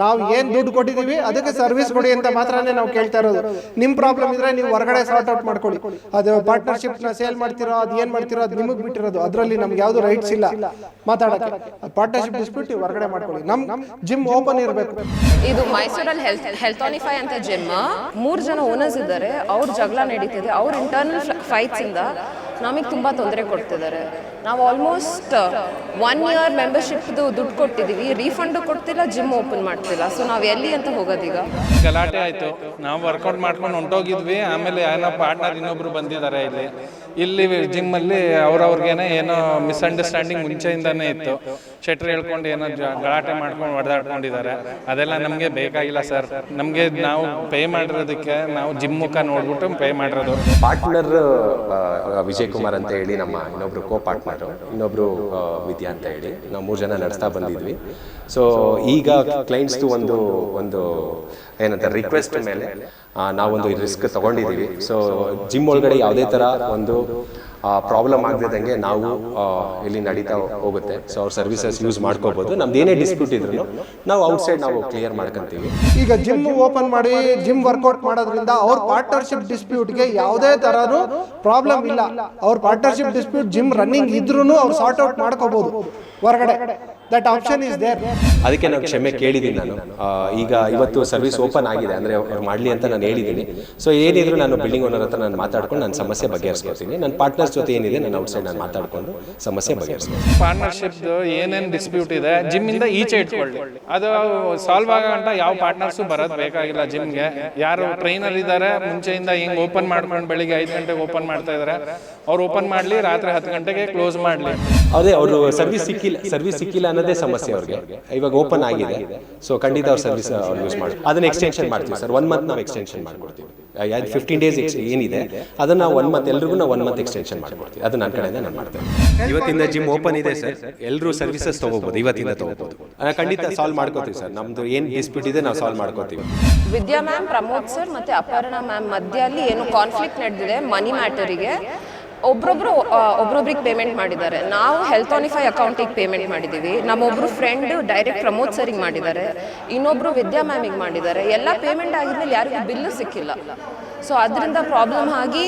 ನಾವು ಏನ್ ದುಡ್ಡು ಕೊಟ್ಟಿದೀವಿ ಅದಕ್ಕೆ ಸರ್ವಿಸ್ ಕೊಡಿ ಅಂತ ಮಾತ್ರನೇ ನಾವು ಕೇಳ್ತಾ ಇರೋದು. ನಿಮ್ ಪ್ರಾಬ್ಲಮ್ ಇದ್ರೆ ನೀವು ಹೊರಗಡೆ ಸಾರ್ಟ್ ಔಟ್ ಮಾಡ್ಕೊಳ್ಳಿ. ಅದು ನ ಸೇಲ್ ಮಾಡ್ತಿರೋ, ಅದು ಏನ್ ಮಾಡ್ತಿರೋ, ಅದು ನಿಮಗೆ ಬಿಟ್ಟಿರೋದು. ಅದರಲ್ಲಿ ನಮ್ಗೆ ಯಾವ್ದು ರೈಟ್ಸ್ ಇಲ್ಲ. ಮಾತಾಡಕ್ಕೆ. ಪಾರ್ಟ್ನರ್ಶಿಪ್ ಡಿಸ್ಪ್ಯೂಟ್ ಹೊರಗಡೆ ಮಾಡ್ಕೊಳ್ಳಿ. ನಮ್ ಜಿಮ್ ಓಪನ್ ಇರಬೇಕು. ಇದು ಮೈಸೂರಲ್ಲಿ ಹೆಲ್ತ್ ಹೆಲ್ತಾನಿಫೈ ಅಂತ ಜಿಮ್ ಮೂರು ಜನ ಓನರ್ಸ್ ಇದ್ದಾರೆ. ಅವ್ರ ಜಗಳ ನಡೀತಿದೆ. ಅವ್ರ ಇಂಟರ್ನಲ್ ಫೈಟ್ಸ್ ಇಂದ ನಮಗೆ ತುಂಬಾ ತೊಂದರೆ ಕೊಡ್ತಿದ್ದಾರೆ. ನಾವು ಆಲ್ಮೋಸ್ಟ್ ಒನ್ ಇಯರ್ ಮೆಂಬರ್ಶಿಪ್ದು ದುಡ್ಡು ಕೊಟ್ಟಿದ್ದೀವಿ ರೀಫಂಡು ಕೊಡ್ತಿಲ್ಲ ಜಿಮ್ ಓಪನ್ ಮಾಡ್ತಿಲ್ಲ ಸೊ ನಾವು ಎಲ್ಲಿ ಅಂತ ಹೋಗೋದೀಗ ಗಲಾಟೆ ಆಯಿತು. ನಾವು ವರ್ಕೌಟ್ ಮಾಡ್ಕೊಂಡು ಹೊಂಟೋಗಿದ್ವಿ. ಆಮೇಲೆ ಏನೋ ಪಾರ್ಟ್ನರ್ ಇನ್ನೊಬ್ರು ಬಂದಿದ್ದಾರೆ ಇಲ್ಲಿ. ಇಲ್ಲಿ ಜಿಮ್ಮಲ್ಲಿ ಅವ್ರವ್ರಿಗೇನೆ ಏನೋ ಮಿಸ್ಅಂಡರ್ಸ್ಟ್ಯಾಂಡಿಂಗ್ ಮುಂಚೆಯಿಂದಾನೇ ಇತ್ತು. ಶೆಟ್ರ್ ಹೇಳ್ಕೊಂಡು ಏನೋ ಗಲಾಟೆ ಮಾಡ್ಕೊಂಡು ಹೊಡೆದಾಡ್ಕೊಂಡಿದ್ದಾರೆ. ಅದೆಲ್ಲ ನಮಗೆ ಬೇಕಾಗಿಲ್ಲ ಸರ್. ನಮಗೆ ನಾವು ಪೇ ಮಾಡಿರೋದಕ್ಕೆ ನಾವು ಜಿಮ್ ಮುಖ ನೋಡ್ಬಿಟ್ಟು ಪೇ ಮಾಡಿರೋದು. ಪಾರ್ಟ್ನರ್ ವಿಜಯ್ ಕುಮಾರ್ ಅಂತ ಹೇಳಿ ನಮ್ಮ ಇನ್ನೊಬ್ರು ಕೋ ಪಾರ್ಟ್ನರ್ ಇನ್ನೊಬ್ರು ವಿದ್ಯಾ ಅಂತ ಹೇಳಿ ನಾವು ಮೂರು ಜನ ನಡೆಸ್ತಾ ಬಂದಿದ್ವಿ. ಸೊ ಈಗ ಕ್ಲೈಂಟ್ಸ್ದು ಒಂದು ಒಂದು ಏನಂತ ರಿಕ್ವೆಸ್ಟ್ ಮೇಲೆ ನಾವೊಂದು ರಿಸ್ಕ್ ತಗೊಂಡಿದ್ದೀವಿ. ಸೊ ಜಿಮ್ ಒಳಗಡೆ ಯಾವುದೇ ಥರ ಒಂದು ಪ್ರಾಬ್ಲಮ್ ಆಗದಿದ್ದಂಗೆ ನಾವು ಇಲ್ಲಿ ನಡೀತಾ ಹೋಗುತ್ತೆ. ಸೊ ಅವ್ರ ಸರ್ವಿಸಸ್ ಯೂಸ್ ಮಾಡ್ಕೋಬಹುದು ನಮ್ದು ಏನೇ ಡಿಸ್ಪ್ಯೂಟ್ ಇದ್ರು ನಾವು ಔಟ್ಸೈಡ್ ನಾವು ಕ್ಲಿಯರ್ ಮಾಡ್ಕೊಂತೀವಿ. ಈಗ ಜಿಮ್ ಓಪನ್ ಮಾಡಿ ಜಿಮ್ ವರ್ಕೌಟ್ ಮಾಡೋದ್ರಿಂದ ಅವ್ರ ಪಾರ್ಟ್ನರ್ಶಿಪ್ ಡಿಸ್ಪ್ಯೂಟ್ಗೆ ಯಾವುದೇ ತರನು ಪ್ರಾಬ್ಲಮ್ ಇಲ್ಲ. ಅವ್ರ ಪಾರ್ಟ್ನರ್ಶಿಪ್ ಡಿಸ್ಪ್ಯೂಟ್ ಜಿಮ್ ರನ್ನಿಂಗ್ ಇದ್ರೂ ಅವ್ರು ಸಾರ್ಟ್ ಔಟ್ ಮಾಡ್ಕೋಬಹುದು ಹೊರಗಡೆ. ದಟ್ ಆಪ್ಷನ್ ಇಸ್ ದೇರ್ ಅದಕ್ಕೆ ನಾನು ಕ್ಷಮೆ ಕೇಳಿದ್ದೀನಿ ನಾನು. ಈಗ ಇವತ್ತು ಸರ್ವಿಸ್ ಓಪನ್ ಆಗಿದೆ. ಅಂದರೆ ಅವ್ರು ಮಾಡಲಿ ಅಂತ ನಾನು ಹೇಳಿದ್ದೀನಿ. ಸೊ ಏನಿದ್ರು ನಾನು ಬಿಲ್ಡಿಂಗ್ ಓನರ್ ಹತ್ರ ನಾನು ಮಾತಾಡ್ಕೊಂಡು ನನ್ನ ಸಮಸ್ಯೆ ಬಗೆಹರಿಸ್ಕೊತೀನಿ. ನನ್ನ ಪಾರ್ಟ್ನರ್ಸ್ ಜೊತೆ ಏನಿದೆ ನಾನು ಔಟ್ಸೈಡ್ ನಾನು ಮಾತಾಡ್ಕೊಂಡು ಸಮಸ್ಯೆ ಬಗೆಹರಿಸ್ತೀನಿ ಪಾರ್ಟ್ನರ್ಶಿಪ್ ಏನೇನು ಡಿಸ್ಪ್ಯೂಟ್ ಇದೆ ಜಿಮ್ಮಿಂದ ಈಚೆ ಇಟ್ಕೊಳ್ಳಿ. ಅದು ಸಾಲ್ವ್ ಆಗಂಟ ಯಾವ ಪಾರ್ಟ್ನರ್ಸು ಬರೋದು ಬೇಕಾಗಿಲ್ಲ ಜಿಮ್ಗೆ ಯಾರು ಟ್ರೈನರ್ ಇದ್ದಾರೆ ಮುಂಚೆಯಿಂದ ಹಿಂಗೆ ಓಪನ್ ಮಾಡ್ಕೊಂಡು ಬೆಳಿಗ್ಗೆ ಐದು ಗಂಟೆಗೆ ಓಪನ್ ಮಾಡ್ತಾ ಇದ್ದಾರೆ ಅವ್ರು ಓಪನ್ ಮಾಡಲಿ ರಾತ್ರಿ ಹತ್ತು ಗಂಟೆಗೆ ಕ್ಲೋಸ್ ಮಾಡಲಿ. ಅದೇ ಅವರು ಸರ್ವಿಸ್ ಸಿಕ್ಕಿಲ್ಲ ಸರ್ವಿಸ್ ಸಿಕ್ಕಿಲ್ಲ ಅನ್ನೋದೇ ಸಮಸ್ಯೆ ಅವ್ರಿಗೆ. ಇವಾಗ ಓಪನ್ ಆಗಿದೆ. ಸೊ ಖಂಡಿತ ಅವ್ರ ಸರ್ವಿಸ್ ಅವ್ರು ಯೂಸ್ ಮಾಡಿ ಅದನ್ನ ಎಕ್ಸ್ಟೆನ್ಷನ್ ಮಾಡ್ತೀವಿ ಸರ್ ಒನ್ ಮಂತ್ ನಾವು ಎಕ್ಸ್ಟೆನ್ಷನ್ ಮಾಡ್ಕೊಡ್ತೀವಿ. ಫಿಫ್ಟೀನ್ ಡೇಸ್ ಏನಿದೆ ಅದನ್ನ ಒನ್ ಮಂತ್ ಎಲ್ರಿಗೂ ನಾವು ಒನ್ ಮಂತ್ ಎಕ್ಸ್ಟೆನ್ಷನ್ ಮಾಡ್ಕೊಡ್ತೀವಿ. ಅದು ನನ್ನ ಕಡೆಯಿಂದ ನಾನು ಮಾಡ್ತೇನೆ. ಇವತ್ತಿಂದ ಜಿಮ್ ಓಪನ್ ಇದೆ ಸರ್ ಎಲ್ಲರೂ ಸರ್ವಿಸಸ್ ತಗೋಬಹುದು ಇವತ್ತಿಂದ ತಗೋಬಹುದು ಖಂಡಿತ ಸಾಲ್ವ್ ಮಾಡ್ಕೋತೀವಿ ಸರ್ ನಮ್ದು ಏನು ಡಿಸ್ಪ್ಯೂಟ್ ಇದೆ ನಾವು ಸಾಲ್ವ್ ಮಾಡ್ಕೋತೀವಿ ವಿದ್ಯಾ ಮ್ಯಾಮ್ ಪ್ರಮೋದ್ ಸರ್ ಮತ್ತೆ ಅಪರ್ಣ ಮ್ಯಾಮ್ ಮಧ್ಯದಲ್ಲಿ ಏನು ಕಾನ್ಫ್ಲಿಕ್ಟ್ ನಡೆದಿದೆ? ಮನಿ ಮ್ಯಾಟರಿಗೆ ಒಬ್ರೊಬ್ರು ಒಬ್ರೊಬ್ರಿಗೆ ಪೇಮೆಂಟ್ ಮಾಡಿದ್ದಾರೆ. ನಾವು ಹೆಲ್ತ್ ಆನಿಫೈ ಅಕೌಂಟಿಗೆ ಪೇಮೆಂಟ್ ಮಾಡಿದ್ದೀವಿ ನಮ್ಮೊಬ್ರು ಫ್ರೆಂಡ್ ಡೈರೆಕ್ಟ್ ಪ್ರಮೋದ್ ಸರಿಗೆ ಮಾಡಿದ್ದಾರೆ. ಇನ್ನೊಬ್ರು ವಿದ್ಯಾ ಮ್ಯಾಮಿಗೆ ಮಾಡಿದ್ದಾರೆ. ಎಲ್ಲ ಪೇಮೆಂಟ್ ಆಗಿದ್ಮೇಲೆ ಯಾರಿಗೂ ಬಿಲ್ಲು ಸಿಕ್ಕಿಲ್ಲ. ಸೊ ಅದರಿಂದ ಪ್ರಾಬ್ಲಮ್ ಆಗಿ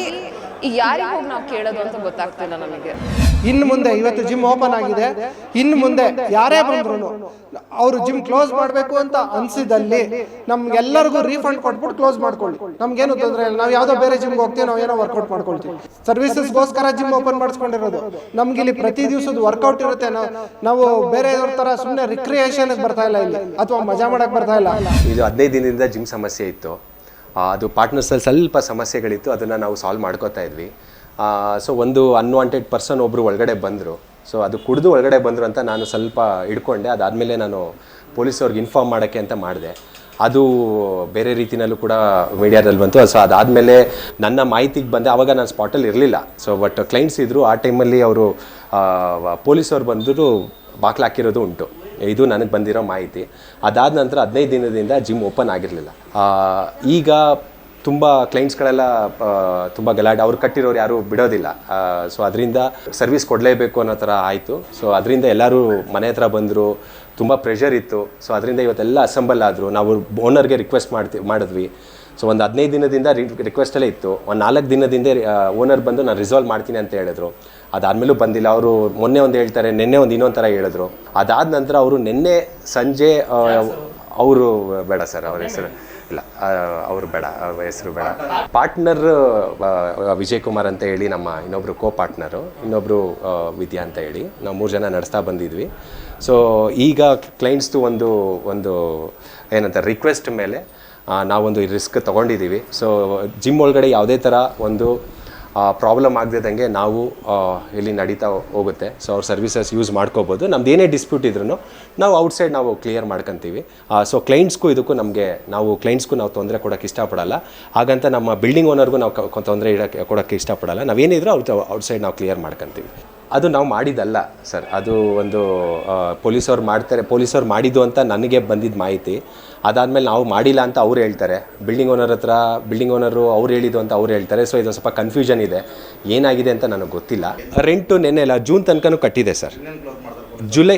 ಈಗ ಯಾರಿಗೆ ಹೋಗಿ ನಾವು ಕೇಳೋದು ಅಂತ ಗೊತ್ತಾಗ್ತಿಲ್ಲ ನಮಗೆ. ಇನ್ನು ಮುಂದೆ ಇವತ್ತು ಜಿಮ್ ಓಪನ್ ಆಗಿದೆ. ಇನ್ನು ಮುಂದೆ ಯಾರೇ ಬಂದ್ರು ಅವರು ಜಿಮ್ ಕ್ಲೋಸ್ ಮಾಡಬೇಕು ಅಂತ ಅನ್ಸಿದಲ್ಲಿ ನಮ್ಗೆಲ್ಲರಿಗೂ ರೀಫಂಡ್ ಕೊಟ್ಬಿಟ್ಟು ಕ್ಲೋಸ್ ಮಾಡ್ಕೊಳ್ಳಿ. ನಮ್ಗೇನು ತೊಂದರೆ ಇಲ್ಲ. ನಾವು ಯಾವುದೋ ಬೇರೆ ಜಿಮ್ಗೆ ಹೋಗ್ತೀವಿ ನಾವು ಏನೋ ವರ್ಕೌಟ್ ಮಾಡ್ಕೊಳ್ತೀವಿ. ಸರ್ವಿಸಸ್ಗೋಸ್ಕರ ಜಿಮ್ ಓಪನ್ ಮಾಡಿಸ್ಕೊಂಡಿರೋದು. ನಮ್ಗೆ ಇಲ್ಲಿ ಪ್ರತಿ ದಿವಸದ ವರ್ಕೌಟ್ ಇರುತ್ತೆ. ನಾವು ಬೇರೆ ಬೇರೆಯವ್ರ ತರ ಸುಮ್ಮನೆ ರಿಕ್ರಿಯೇಷನ್ ಬರ್ತಾ ಇಲ್ಲ ಇಲ್ಲಿ. ಅಥವಾ ಮಜಾ ಮಾಡಕ್ ಬರ್ತಾ ಇಲ್ಲ. ಇದು ಹದಿನೈದು ದಿನದಿಂದ ಜಿಮ್ ಸಮಸ್ಯೆ ಇತ್ತು. ಅದು ಪಾರ್ಟ್ನರ್ಸಲ್ಲಿ ಸ್ವಲ್ಪ ಸಮಸ್ಯೆಗಳಿತ್ತು, ಅದನ್ನು ನಾವು ಸಾಲ್ವ್ ಮಾಡ್ಕೋತಾ ಇದ್ವಿ. ಸೊ ಒಂದು ಅನ್ವಾಂಟೆಡ್ ಪರ್ಸನ್ ಒಬ್ಬರು ಒಳಗಡೆ ಬಂದರು. ಸೊ ಅದು ಕುಡಿದು ಒಳಗಡೆ ಬಂದರು ಅಂತ ನಾನು ಸ್ವಲ್ಪ ಹಿಡ್ಕೊಂಡೆ, ಅದಾದಮೇಲೆ ನಾನು ಪೊಲೀಸವ್ರಿಗೆ ಇನ್ಫಾರ್ಮ್ ಮಾಡೋಕ್ಕೆ ಅಂತ ಮಾಡಿದೆ. ಅದು ಬೇರೆ ರೀತಿನಲ್ಲೂ ಕೂಡ ಮೀಡಿಯಾದಲ್ಲಿ ಬಂತು. ಸೊ ಅದಾದಮೇಲೆ ನನ್ನ ಮಾಹಿತಿಗೆ ಬಂದೆ. ಆವಾಗ ನಾನು ಸ್ಪಾಟಲ್ಲಿ ಇರಲಿಲ್ಲ. ಸೊ ಬಟ್ ಕ್ಲೈಂಟ್ಸ್ ಇದ್ದರು ಆ ಟೈಮಲ್ಲಿ ಅವರು ಪೊಲೀಸವ್ರು ಬಂದರೂ ಬಾಕ್ಲಾಕಿರೋದು ಉಂಟು. ಇದು ನನಗೆ ಬಂದಿರೋ ಮಾಹಿತಿ. ಅದಾದ ನಂತರ ಹದಿನೈದು ದಿನದಿಂದ ಜಿಮ್ ಓಪನ್ ಆಗಿರಲಿಲ್ಲ. ಈಗ ತುಂಬ ಕ್ಲೈಂಟ್ಸ್ಗಳೆಲ್ಲ ತುಂಬ ಗಲಾಟೆ. ಅವ್ರು ಕಟ್ಟಿರೋರು ಯಾರು ಬಿಡೋದಿಲ್ಲ. ಸೊ ಅದರಿಂದ ಸರ್ವಿಸ್ ಕೊಡಲೇಬೇಕು ಅನ್ನೋ ಥರ ಆಯಿತು. ಸೊ ಅದರಿಂದ ಎಲ್ಲರೂ ಮನೆ ಹತ್ರ ಬಂದರು. ತುಂಬ ಪ್ರೆಷರ್ ಇತ್ತು. ಸೊ ಅದರಿಂದ ಇವತ್ತೆಲ್ಲ ಅಸೆಂಬಲ್ ಆದರು. ನಾವು ಓನರ್ಗೆ ರಿಕ್ವೆಸ್ಟ್ ಮಾಡ್ತೀವಿ ಮಾಡಿದ್ವಿ. ಸೊ ಒಂದು ಹದಿನೈದು ದಿನದಿಂದ ರಿಕ್ವೆಸ್ಟಲ್ಲೇ ಇತ್ತು. ಒಂದು ನಾಲ್ಕು ದಿನದಿಂದ ಓನರ್ ಬಂದು ನಾನು ರಿಸಾಲ್ವ್ ಮಾಡ್ತೀನಿ ಅಂತ ಹೇಳಿದ್ರು. ಅದಾದಮೇಲೂ ಬಂದಿಲ್ಲ. ಅವರು ಮೊನ್ನೆ ಒಂದು ಹೇಳ್ತಾರೆ ನಿನ್ನೆ ಒಂದು ಇನ್ನೊಂದು ಥರ ಹೇಳಿದ್ರು. ಅದಾದ ನಂತರ ಅವರು ನಿನ್ನೆ ಸಂಜೆ ಅವರು? ಬೇಡ ಸರ್ ಅವ್ರ ಹೆಸರು ಇಲ್ಲ. ಅವರು ಬೇಡ ಅವ್ರ ಹೆಸರು ಬೇಡ. ಪಾರ್ಟ್ನರ್ ವಿಜಯ್ ಕುಮಾರ್ ಅಂತ ಹೇಳಿ ನಮ್ಮ ಇನ್ನೊಬ್ಬರು ಕೋ ಪಾರ್ಟ್ನರು ಇನ್ನೊಬ್ಬರು ವಿದ್ಯಾ ಅಂತ ಹೇಳಿ. ನಾವು ಮೂರು ಜನ ನಡೆಸ್ತಾ ಬಂದಿದ್ವಿ. ಸೊ ಈಗ ಕ್ಲೈಂಟ್ಸ್ದು ಒಂದು ಒಂದು ಏನಂತ ರಿಕ್ವೆಸ್ಟ್ ಮೇಲೆ ನಾವೊಂದು ರಿಸ್ಕ್ ತೊಗೊಂಡಿದ್ದೀವಿ. ಸೊ ಜಿಮ್ ಒಳಗಡೆ ಯಾವುದೇ ಥರ ಒಂದು ಪ್ರಾಬ್ಲಮ್ ಆಗದಿದ್ದಂಗೆ ನಾವು ಇಲ್ಲಿ ನಡೀತಾ ಹೋಗುತ್ತೆ. ಸೊ ಅವ್ರ ಸರ್ವಿಸಸ್ ಯೂಸ್ ಮಾಡ್ಕೋಬೋದು. ನಮ್ದು ಏನೇ ಡಿಸ್ಪ್ಯೂಟ್ ಇದ್ರೂ ನಾವು ಔಟ್ಸೈಡ್ ನಾವು ಕ್ಲಿಯರ್ ಮಾಡ್ಕೊತೀವಿ. ಸೊ ಕ್ಲೈಂಟ್ಸ್ಗೂ ಇದಕ್ಕೂ ನಮಗೆ ನಾವು ಕ್ಲೈಂಟ್ಸ್ಗೂ ನಾವು ತೊಂದರೆ ಕೊಡೋಕ್ಕೆ ಇಷ್ಟಪಡಲ್ಲ. ಹಾಗಂತ ನಮ್ಮ ಬಿಲ್ಡಿಂಗ್ ಓನರ್ಗೂ ನಾವು ತೊಂದರೆ ಇಡೋಕ್ಕೆ, ಕೊಡೋಕ್ಕೆ ಇಷ್ಟಪಡಲ್ಲ. ನಾವೇನಿದ್ರು ಅವ್ರ ಔಟ್ಸೈಡ್ ನಾವು ಕ್ಲಿಯರ್ ಮಾಡ್ಕೊತೀವಿ. ಅದು ನಾವು ಮಾಡಿದ್ದಲ್ಲ, ಸರ್. ಅದು ಒಂದು ಪೊಲೀಸವ್ರು ಮಾಡ್ತಾರೆ. ಪೊಲೀಸವ್ರು ಮಾಡಿದ್ದು ಅಂತ ನನಗೆ ಬಂದಿದ್ದ ಮಾಹಿತಿ. ಅದಾದಮೇಲೆ ನಾವು ಮಾಡಿಲ್ಲ ಅಂತ ಅವ್ರು ಹೇಳ್ತಾರೆ. ಬಿಲ್ಡಿಂಗ್ ಓನರ್ ಹತ್ರ, ಬಿಲ್ಡಿಂಗ್ ಓನರು ಅವ್ರು ಹೇಳಿದ್ದು ಅಂತ ಅವ್ರು ಹೇಳ್ತಾರೆ. ಸೊ ಇದು ಸ್ವಲ್ಪ ಕನ್ಫ್ಯೂಷನ್ ಇದೆ. ಏನಾಗಿದೆ ಅಂತ ನನಗೆ ಗೊತ್ತಿಲ್ಲ. ರೆಂಟು ನೆನ್ನೆ ಇಲ್ಲ ಜೂನ್ ತನಕನೂ ಕಟ್ಟಿದೆ, ಸರ್. ಜುಲೈ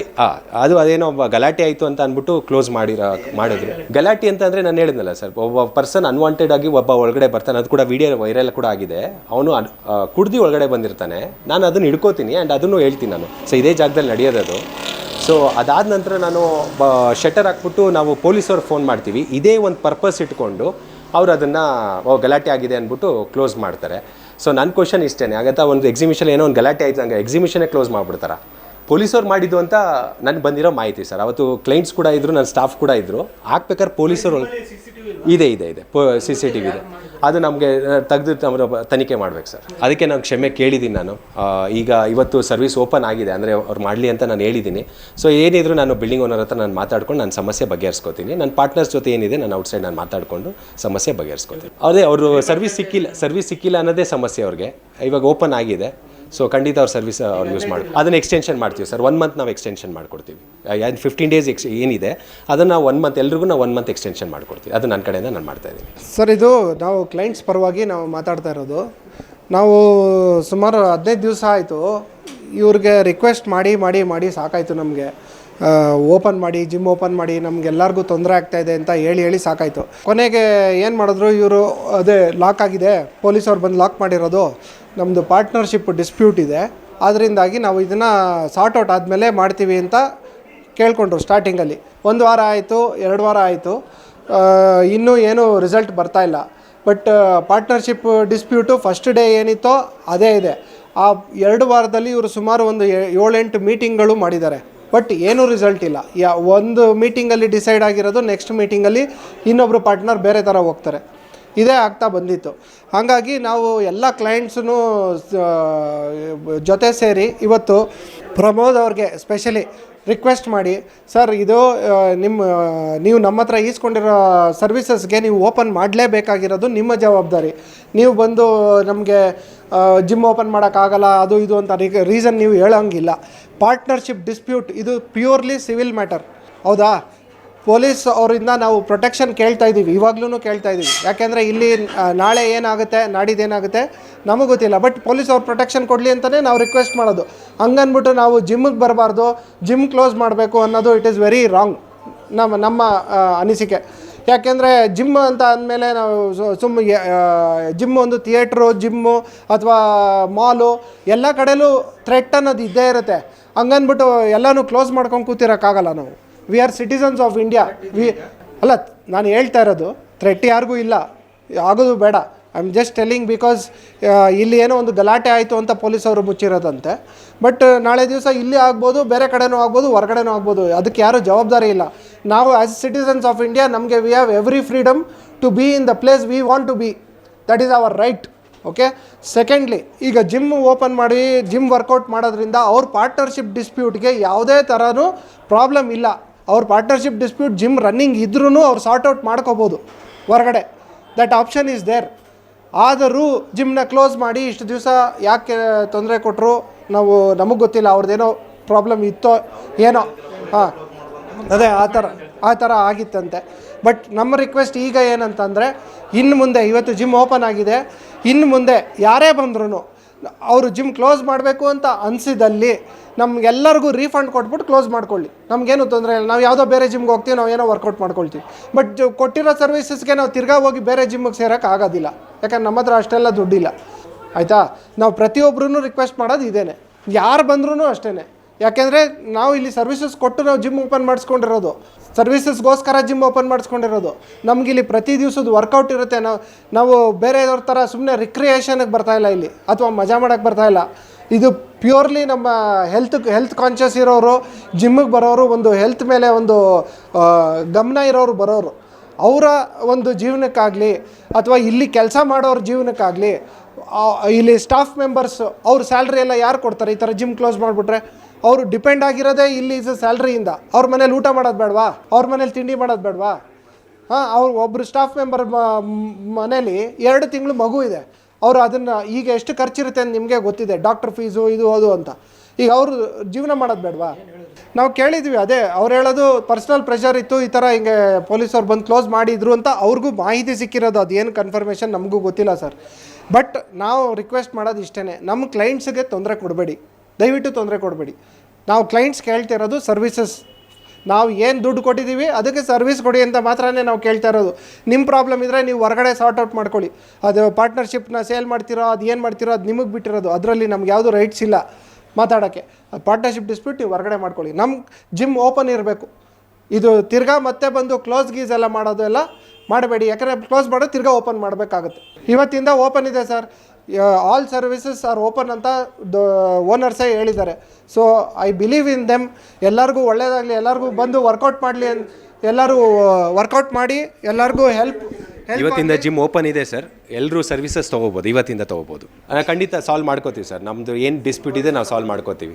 ಅದು ಅದೇನೋ ಒಬ್ಬ ಗಲಾಟೆ ಆಯಿತು ಅಂತ ಅಂದ್ಬಿಟ್ಟು ಕ್ಲೋಸ್ ಮಾಡಿರೋ, ಮಾಡಿದ್ರು. ಗಲಾಟೆ ಅಂತ ಅಂದರೆ ನಾನು ಹೇಳಿದ್ನಲ್ಲ ಸರ್ ಒಬ್ಬ ಪರ್ಸನ್ ಅನ್ವಾಂಟೆಡ್ ಆಗಿ ಒಬ್ಬ ಒಳಗಡೆ ಬರ್ತಾನೆ, ಅದು ಕೂಡ ವಿಡಿಯೋ ವೈರಲ್ ಕೂಡ ಆಗಿದೆ. ಅವನು ಕುಡ್ದು ಒಳಗಡೆ ಬಂದಿರ್ತಾನೆ. ನಾನು ಅದನ್ನು ಹಿಡ್ಕೋತೀನಿ ಆ್ಯಂಡ್ ಅದನ್ನು ಹೇಳ್ತೀನಿ ನಾನು. ಸೊ ಇದೇ ಜಾಗದಲ್ಲಿ ನಡೆಯೋದದು ಸೊ ಅದಾದ ನಂತರ ನಾನು ಶಟರ್ ಹಾಕ್ಬಿಟ್ಟು ನಾವು ಪೊಲೀಸವ್ರಿಗೆ ಫೋನ್ ಮಾಡ್ತೀವಿ. ಇದೇ ಒಂದು ಪರ್ಪಸ್ ಇಟ್ಕೊಂಡು ಅವ್ರು ಅದನ್ನು ಗಲಾಟೆ ಆಗಿದೆ ಅಂದ್ಬಿಟ್ಟು ಕ್ಲೋಸ್ ಮಾಡ್ತಾರೆ. ಸೊ ನನ್ನ ಕ್ವಶನ್ ಇಷ್ಟೇ ಆಗತ್ತಾ ಒಂದು ಎಕ್ಸಿಬಿಷನ್ ಏನೋ ಒಂದು ಗಲಾಟೆ ಆಯ್ತು, ಹಂಗೆ ಎಕ್ಸಿಬಿಷನೇ ಕ್ಲೋಸ್ ಮಾಡಿಬಿಡ್ತಾರ? ಪೊಲೀಸವ್ರು ಮಾಡಿದ್ದು ಅಂತ ನನಗೆ ಬಂದಿರೋ ಮಾಹಿತಿ ಸರ್. ಅವತ್ತು ಕ್ಲೈಂಟ್ಸ್ ಕೂಡ ಇದ್ರು ನನ್ನ ಸ್ಟಾಫ್ ಕೂಡ ಇದ್ರು. ಹಾಕ್ಬೇಕಾದ್ರೆ ಪೊಲೀಸರು ಇದೆ ಇದೆ ಇದೆ. ಸಿ ಸಿ ಟಿ ವಿ ಇದೆ. ಅದು ನಮಗೆ ತೆಗೆದು ಅವರು ತನಿಖೆ ಮಾಡ್ಬೇಕು ಸರ್. ಅದಕ್ಕೆ ನಾನು ಕ್ಷಮೆ ಕೇಳಿದ್ದೀನಿ ನಾನು. ಈಗ ಇವತ್ತು ಸರ್ವಿಸ್ ಓಪನ್ ಆಗಿದೆ ಅಂದರೆ ಅವ್ರು ಮಾಡಲಿ ಅಂತ ನಾನು ಹೇಳಿದ್ದೀನಿ ಸೊ ಏನಿದ್ರು ನಾನು ಬಿಲ್ಡಿಂಗ್ ಓನರ್ ಹತ್ರ ನಾನು ಮಾತಾಡ್ಕೊಂಡು ನಾನು ಸಮಸ್ಯೆ ಬಗೆಹರಿಸ್ಕೋತೀನಿ. ನನ್ನ ಪಾರ್ಟ್ನರ್ಸ್ ಜೊತೆ ಏನಿದೆ ನಾನು ಔಟ್ಸೈಡ್ ನಾನು ಮಾತಾಡಿಕೊಂಡು ಸಮಸ್ಯೆ ಬಗೆಹರಿಸ್ಕೋತೀನಿ. ಅದೇ ಅವರು ಸರ್ವಿಸ್ ಸಿಕ್ಕಿಲ್ಲ ಸರ್ವಿಸ್ ಸಿಕ್ಕಿಲ್ಲ ಅನ್ನೋದೇ ಸಮಸ್ಯೆ ಅವ್ರಿಗೆ. ಇವಾಗ ಓಪನ್ ಆಗಿದೆ. ಸೊ ಖಂಡಿತ ಅವ್ರ ಸರ್ವಿಸ್ ಅವ್ರು ಯೂಸ್ ಮಾಡಿ ಅದನ್ನು ಎಕ್ಸ್ಟೆನ್ಷನ್ ಮಾಡ್ತೀವಿ ಸರ್ ಒನ್ ಮಂತ್ ನಾವು ಎಕ್ಸ್ಟೆನ್ಷನ್ ಮಾಡ್ಕೊಡ್ತೀವಿ. ಏನು ಫಿಫ್ಟೀನ್ ಡೇಸ್ ಎಕ್ಸ್ ಏನಿದೆ ಅದನ್ನು ನಾವು ಒನ್ ಮಂತ್ ಎಲ್ರಿಗೂ ನಾವು ಒನ್ ಮಂತ್ ಎಕ್ಸ್ಟೆನ್ಷನ್ ಮಾಡಿಕೊಡ್ತೀವಿ. ಅದು ನನ್ನ ಕಡೆಯಿಂದ ನಾನು ಮಾಡ್ತಾ ಇದ್ದೀನಿ. ಸರ್ ಇದು ನಾವು ಕ್ಲೈಂಟ್ಸ್ ಪರವಾಗಿ ನಾವು ಮಾತಾಡ್ತಾ ಇರೋದು. ನಾವು ಸುಮಾರು ಹದಿನೈದು ದಿವಸ ಆಯಿತು ಇವ್ರಿಗೆ ರಿಕ್ವೆಸ್ಟ್ ಮಾಡಿ ಮಾಡಿ ಮಾಡಿ ಸಾಕಾಯಿತು ನಮಗೆ. ಓಪನ್ ಮಾಡಿ ಜಿಮ್ ಓಪನ್ ಮಾಡಿ ನಮಗೆಲ್ಲರಿಗೂ ತೊಂದರೆ ಆಗ್ತಾ ಇದೆ ಅಂತ ಹೇಳಿ ಹೇಳಿ ಸಾಕಾಯಿತು. ಕೊನೆಗೆ ಏನು ಮಾಡಿದ್ರು ಇವರು ಅದೇ ಲಾಕ್ ಆಗಿದೆ ಪೊಲೀಸವ್ರು ಬಂದು ಲಾಕ್ ಮಾಡಿರೋದು. ನಮ್ಮದು ಪಾರ್ಟ್ನರ್ಶಿಪ್ ಡಿಸ್ಪ್ಯೂಟ್ ಇದೆ. ಅದರಿಂದಾಗಿ ನಾವು ಇದನ್ನು ಸಾರ್ಟ್ ಔಟ್ ಆದಮೇಲೆ ಮಾಡ್ತೀವಿ ಅಂತ ಕೇಳ್ಕೊಂಡ್ರು ಸ್ಟಾರ್ಟಿಂಗಲ್ಲಿ ಒಂದು ವಾರ ಆಯಿತು, ಎರಡು ವಾರ ಆಯಿತು. ಇನ್ನೂ ಏನೂ ರಿಸಲ್ಟ್ ಬರ್ತಾ ಇಲ್ಲ. But partnership dispute first day ಏನಿತ್ತೋ ಅದೇ ಇದೆ. ಆ ಎರಡು ವಾರದಲ್ಲಿ ಇವರು ಸುಮಾರು ಒಂದು ಏಳೆಂಟು ಮೀಟಿಂಗ್ಗಳು ಮಾಡಿದ್ದಾರೆ. ಬಟ್ ಏನೂ ರಿಸಲ್ಟ್ ಇಲ್ಲ. ಯಾ, ಒಂದು ಮೀಟಿಂಗಲ್ಲಿ ಡಿಸೈಡ್ ಆಗಿರೋದು ನೆಕ್ಸ್ಟ್ ಮೀಟಿಂಗಲ್ಲಿ ಇನ್ನೊಬ್ಬರು ಪಾರ್ಟ್ನರ್ ಬೇರೆ ಥರ ಹೋಗ್ತಾರೆ. ಇದೇ ಆಗ್ತಾ ಬಂದಿತ್ತು. ಹಾಗಾಗಿ ನಾವು ಎಲ್ಲ ಕ್ಲೈಂಟ್ಸೂ ಜೊತೆ ಸೇರಿ ಇವತ್ತು ಪ್ರಮೋದ್ ಅವ್ರಿಗೆ ಸ್ಪೆಷಲಿ ರಿಕ್ವೆಸ್ಟ್ ಮಾಡಿ, ಸರ್, ಇದು ನಿಮ್ಮ ನೀವು ನಮ್ಮ ಹತ್ರ ಈಸ್ಕೊಂಡಿರೋ ಸರ್ವಿಸಸ್ಗೆ ನೀವು ಓಪನ್ ಮಾಡಲೇಬೇಕಾಗಿರೋದು ನಿಮ್ಮ ಜವಾಬ್ದಾರಿ. ನೀವು ಬಂದು ನಮಗೆ ಜಿಮ್ ಓಪನ್ ಮಾಡೋಕ್ಕಾಗಲ್ಲ, ಅದು ಇದು ಅಂತ ರೀಸನ್ ನೀವು ಹೇಳೋಂಗಿಲ್ಲ. ಪಾರ್ಟ್ನರ್ಶಿಪ್ ಡಿಸ್ಪ್ಯೂಟ್ ಇದು ಪ್ಯೂರ್ಲಿ ಸಿವಿಲ್ ಮ್ಯಾಟರ್ ಹೌದಾ? ಪೊಲೀಸ್ ಅವರಿಂದ ನಾವು ಪ್ರೊಟೆಕ್ಷನ್ ಕೇಳ್ತಾ ಇದ್ದೀವಿ ಇವಾಗ್ಲೂ ಕೇಳ್ತಾ ಇದ್ದೀವಿ ಯಾಕೆಂದರೆ ಇಲ್ಲಿ ನಾಳೆ ಏನಾಗುತ್ತೆ ನಾಡಿದ್ದೇನಾಗುತ್ತೆ ನಮಗೆ ಗೊತ್ತಿಲ್ಲ. ಬಟ್ ಪೊಲೀಸ್ ಅವ್ರು ಪ್ರೊಟೆಕ್ಷನ್ ಕೊಡಲಿ ಅಂತಲೇ ನಾವು ರಿಕ್ವೆಸ್ಟ್ ಮಾಡೋದು. ಹಂಗನ್ಬಿಟ್ಟು ನಾವು ಜಿಮ್ಮಿಗೆ ಬರಬಾರ್ದು ಜಿಮ್ ಕ್ಲೋಸ್ ಮಾಡಬೇಕು ಅನ್ನೋದು ಇಟ್ ಈಸ್ ವೆರಿ ರಾಂಗ್ ನಮ್ಮ ನಮ್ಮ ಅನಿಸಿಕೆ. ಯಾಕೆಂದರೆ ಜಿಮ್ ಅಂತ ಅಂದಮೇಲೆ ನಾವು ಸುಮ್ಮನೆ ಜಿಮ್ ಒಂದು ಥಿಯೇಟ್ರು ಜಿಮ್ಮು ಅಥವಾ ಮಾಲು ಎಲ್ಲ ಕಡೆಯೂ ಥ್ರೆಟ್ ಅನ್ನೋದು ಇದ್ದೇ ಇರುತ್ತೆ. ಹಂಗನ್ಬಿಟ್ಟು ಎಲ್ಲನೂ ಕ್ಲೋಸ್ ಮಾಡ್ಕೊಂಡು ಕೂತಿರೋಕ್ಕಾಗಲ್ಲ ನಾವು. We are citizens of India we ಅಲ್ಲ ನಾನು ಹೇಳ್ತಾ ಇರೋದು ಥ್ರೆಟ್ ಯಾರಿಗೂ ಇಲ್ಲ. ಆಗೋದು ಬೇಡ. I am just telling because ಇಲ್ಲಿ ಏನೋ ಒಂದು ಗಲಾಟೆ ಆಯಿತು ಅಂತ ಪೊಲೀಸವರು ಮುಚ್ಚಿರೋದಂತೆ. ಬಟ್ ನಾಳೆ ದಿವಸ ಇಲ್ಲಿ ಆಗ್ಬೋದು ಬೇರೆ ಕಡೆನೂ ಆಗ್ಬೋದು ಹೊರಗಡೆನೂ ಆಗ್ಬೋದು. ಅದಕ್ಕೆ ಯಾರೂ ಜವಾಬ್ದಾರಿ ಇಲ್ಲ. ನಾವು ಆ್ಯಸ್ ಸಿಟಿಸನ್ಸ್ ಆಫ್ ಇಂಡಿಯಾ ನಮಗೆ we have every freedom to be in the place we want to be that is our right okay secondly ಈಗ ಜಿಮ್ ಓಪನ್ ಮಾಡಿ ಜಿಮ್ ವರ್ಕೌಟ್ ಮಾಡೋದ್ರಿಂದ ಅವ್ರ ಪಾರ್ಟ್ನರ್ಶಿಪ್ ಡಿಸ್ಪ್ಯೂಟ್ಗೆ ಯಾವುದೇ ಥರನೂ ಪ್ರಾಬ್ಲಮ್ ಇಲ್ಲ. ಅವ್ರ ಪಾರ್ಟ್ನರ್ಶಿಪ್ ಡಿಸ್ಪ್ಯೂಟ್ ಜಿಮ್ ರನ್ನಿಂಗ್ ಇದ್ರೂ ಅವ್ರು ಸಾರ್ಟ್ ಔಟ್ ಮಾಡ್ಕೋಬೋದು ಹೊರಗಡೆ. ದಟ್ ಆಪ್ಷನ್ ಈಸ್ ದೇರ್ ಆದರೂ ಜಿಮ್ನ ಕ್ಲೋಸ್ ಮಾಡಿ ಇಷ್ಟು ದಿವಸ ಯಾಕೆ ತೊಂದರೆ ಕೊಟ್ಟರು ನಾವು ನಮಗೆ ಗೊತ್ತಿಲ್ಲ, ಅವ್ರದ್ದೇನೋ ಪ್ರಾಬ್ಲಮ್ ಇತ್ತೋ ಏನೋ. ಹಾಂ, ಅದೇ ಆ ಥರ ಆ ಥರ ಆಗಿತ್ತಂತೆ. ಬಟ್ ನಮ್ಮ ರಿಕ್ವೆಸ್ಟ್ ಈಗ ಏನಂತಂದರೆ, ಇನ್ನು ಮುಂದೆ, ಇವತ್ತು ಜಿಮ್ ಓಪನ್ ಆಗಿದೆ. ಇನ್ನು ಮುಂದೆ ಯಾರೇ ಬಂದ್ರೂ ಅವರು ಜಿಮ್ ಕ್ಲೋಸ್ ಮಾಡಬೇಕು ಅಂತ ಅನಿಸಿದಲ್ಲಿ ನಮಗೆಲ್ಲರಿಗೂ ರೀಫಂಡ್ ಕೊಟ್ಬಿಟ್ಟು ಕ್ಲೋಸ್ ಮಾಡ್ಕೊಳ್ಳಿ. ನಮಗೇನು ತೊಂದರೆ ಇಲ್ಲ. ನಾವು ಯಾವುದೋ ಬೇರೆ ಜಿಮ್ಗೆ ಹೋಗ್ತೀವಿ, ನಾವು ಏನೋ ವರ್ಕೌಟ್ ಮಾಡ್ಕೊಳ್ತೀವಿ. ಬಟ್ ಕೊಟ್ಟಿರೋ ಸರ್ವಿಸಸ್ಗೆ ನಾವು ತಿರ್ಗಾ ಹೋಗಿ ಬೇರೆ ಜಿಮ್ಗೆ ಸೇರೋಕೆ ಆಗೋದಿಲ್ಲ. ಯಾಕಂದ್ರೆ ನಮ್ಮ ಹತ್ರ ಅಷ್ಟೆಲ್ಲ ದುಡ್ಡಿಲ್ಲ. ಆಯಿತಾ? ನಾವು ಪ್ರತಿಯೊಬ್ಬರೂ ರಿಕ್ವೆಸ್ಟ್ ಮಾಡೋದು ಇದೇನೆ. ಯಾರು ಬಂದ್ರೂ ಅಷ್ಟೇ ಯಾಕೆಂದರೆ ನಾವು ಇಲ್ಲಿ ಸರ್ವಿಸಸ್ ಕೊಟ್ಟು ನಾವು ಜಿಮ್ ಓಪನ್ ಮಾಡಿಸ್ಕೊಂಡಿರೋದು. ಸರ್ವಿಸಸ್ಗೋಸ್ಕರ ಜಿಮ್ ಓಪನ್ ಮಾಡಿಸ್ಕೊಂಡಿರೋದು. ಇಲ್ಲಿ ಪ್ರತಿ ದಿವಸದ ವರ್ಕೌಟ್ ಇರುತ್ತೆ. ನಾವು ನಾವು ಬೇರೆಯವ್ರ ಥರ ಸುಮ್ಮನೆ ರಿಕ್ರಿಯೇಷನ್ಗೆ ಬರ್ತಾ ಇಲ್ಲ ಅಥವಾ ಮಜಾ ಮಾಡೋಕ್ಕೆ ಇಲ್ಲ. ಇದು ಪ್ಯೂರ್ಲಿ ನಮ್ಮ ಹೆಲ್ತ್ ಹೆಲ್ತ್ ಕಾನ್ಷಿಯಸ್ ಇರೋರು ಜಿಮ್ಮಿಗೆ ಬರೋರು, ಒಂದು ಹೆಲ್ತ್ ಮೇಲೆ ಒಂದು ಗಮನ ಇರೋರು ಬರೋರು. ಅವರ ಒಂದು ಜೀವನಕ್ಕಾಗಲಿ, ಅಥವಾ ಇಲ್ಲಿ ಕೆಲಸ ಮಾಡೋರ ಜೀವನಕ್ಕಾಗಲಿ ಇಲ್ಲಿ ಸ್ಟಾಫ್ ಮೆಂಬರ್ಸ್ ಅವ್ರ ಸ್ಯಾಲ್ರಿ ಎಲ್ಲ ಯಾರು ಕೊಡ್ತಾರೆ? ಈ ಥರ ಜಿಮ್ ಕ್ಲೋಸ್ ಮಾಡಿಬಿಟ್ರೆ ಅವರು ಡಿಪೆಂಡ್ ಆಗಿರೋದೇ ಇಲ್ಲಿ ಸ್ಯಾಲ್ರಿಯಿಂದ ಅವ್ರ ಮನೇಲಿ ಊಟ ಮಾಡೋದು ಬೇಡವಾ? ಅವ್ರ ಮನೇಲಿ ತಿಂಡಿ ಮಾಡೋದು ಬೇಡವಾ? ಹಾಂ, ಅವ್ರು ಒಬ್ಬರು ಸ್ಟಾಫ್ ಮೆಂಬರ್ ಮನೇಲಿ ಎರಡು ತಿಂಗಳು ಮಗು ಇದೆ. ಅವರು ಅದನ್ನು ಈಗ ಎಷ್ಟು ಖರ್ಚಿರುತ್ತೆ ಅಂತ ನಿಮಗೆ ಗೊತ್ತಿದೆ. ಡಾಕ್ಟರ್ ಫೀಸು ಇದು, ಅದು ಅಂತ. ಈಗ ಅವರು ಜೀವನ ಮಾಡೋದು ಬೇಡವಾ? ನಾವು ಕೇಳಿದ್ವಿ, ಅದೇ ಅವ್ರು ಹೇಳೋದು ಪರ್ಸ್ನಲ್ ಪ್ರೆಷರ್ ಇತ್ತು, ಈ ಥರ ಹಿಂಗೆ ಪೊಲೀಸವ್ರು ಬಂದು ಕ್ಲೋಸ್ ಮಾಡಿದ್ರು ಅಂತ ಅವ್ರಿಗೂ ಮಾಹಿತಿ ಸಿಕ್ಕಿರೋದು ಅದೇನು ಕನ್ಫರ್ಮೇಷನ್ ನಮಗೂ ಗೊತ್ತಿಲ್ಲ ಸರ್. ಬಟ್ ನಾವು ರಿಕ್ವೆಸ್ಟ್ ಮಾಡೋದು ಇಷ್ಟೇ ನಮ್ಮ ಕ್ಲೈಂಟ್ಸ್ಗೆ ತೊಂದರೆ ಕೊಡಬೇಡಿ. ದಯವಿಟ್ಟು ತೊಂದರೆ ಕೊಡಬೇಡಿ. ನಾವು ಕ್ಲೈಂಟ್ಸ್ ಕೇಳ್ತಿರೋದು ಸರ್ವಿಸಸ್ ನಾವು ಏನು ದುಡ್ಡು ಕೊಟ್ಟಿದ್ದೀವಿ, ಅದಕ್ಕೆ ಸರ್ವಿಸ್ ಕೊಡಿ ಅಂತ ಮಾತ್ರನೇ ನಾವು ಕೇಳ್ತಾ ಇರೋದು. ನಿಮ್ಮ ಪ್ರಾಬ್ಲಮ್ ಇದ್ದರೆ ನೀವು ಹೊರಗಡೆ ಸಾರ್ಟ್ ಔಟ್ ಮಾಡ್ಕೊಳ್ಳಿ. ಅದು ಪಾರ್ಟ್ನರ್ಶಿಪ್ನ ಸೇಲ್ ಮಾಡ್ತಿರೋ, ಅದು ಏನು ಮಾಡ್ತಿರೋ, ಅದು ನಿಮಗೆ ಬಿಟ್ಟಿರೋದು. ಅದರಲ್ಲಿ ನಮ್ಗೆ ಯಾವುದು ರೈಟ್ಸ್ ಇಲ್ಲ ಮಾತಾಡೋಕ್ಕೆ. ಪಾರ್ಟ್ನರ್ಶಿಪ್ ಡಿಸ್ಪ್ಯೂಟ್ ನೀವು ಹೊರಗಡೆ ಮಾಡ್ಕೊಳ್ಳಿ. ನಮ್ಮ ಜಿಮ್ ಓಪನ್ ಇರಬೇಕು. ಇದು ತಿರ್ಗಾ ಮತ್ತೆ ಬಂದು ಕ್ಲೋಸ್ ಗೀಸ್ ಎಲ್ಲ ಮಾಡೋದು ಎಲ್ಲ ಮಾಡಬೇಡಿ. ಯಾಕಂದರೆ ಕ್ಲೋಸ್ ಮಾಡೋದು ತಿರ್ಗಾ ಓಪನ್ ಮಾಡಬೇಕಾಗುತ್ತೆ. ಇವತ್ತಿಂದ ಓಪನ್ ಇದೆ sir all services are open ಅಂತ ಓನರ್ಸೇ ಹೇಳಿದ್ದಾರೆ. So I believe in them ಎಲ್ಲರಿಗೂ ಒಳ್ಳೆಯದಾಗಲಿ ಎಲ್ಲರಿಗೂ ಬಂದು ವರ್ಕೌಟ್ ಮಾಡಲಿ ಅಂತ ಎಲ್ಲರೂ ವರ್ಕೌಟ್ ಮಾಡಿ ಎಲ್ಲರಿಗೂ ಹೆಲ್ಪ್ ಇವತ್ತಿಂದ ಜಿಮ್ ಓಪನ್ ಇದೆ ಸರ್ ಎಲ್ಲರೂ ಸರ್ವಿಸಸ್ ತೊಗೋಬೋದು ಇವತ್ತಿಂದ ತೊಗೋಬೋದು. ಖಂಡಿತ ಸಾಲ್ವ್ ಮಾಡ್ಕೋತೀವಿ ಸರ್ ನಮ್ಮದು ಏನು ಡಿಸ್ಪ್ಯೂಟ್ ಇದೆ ನಾವು ಸಾಲ್ವ್ ಮಾಡ್ಕೋತೀವಿ.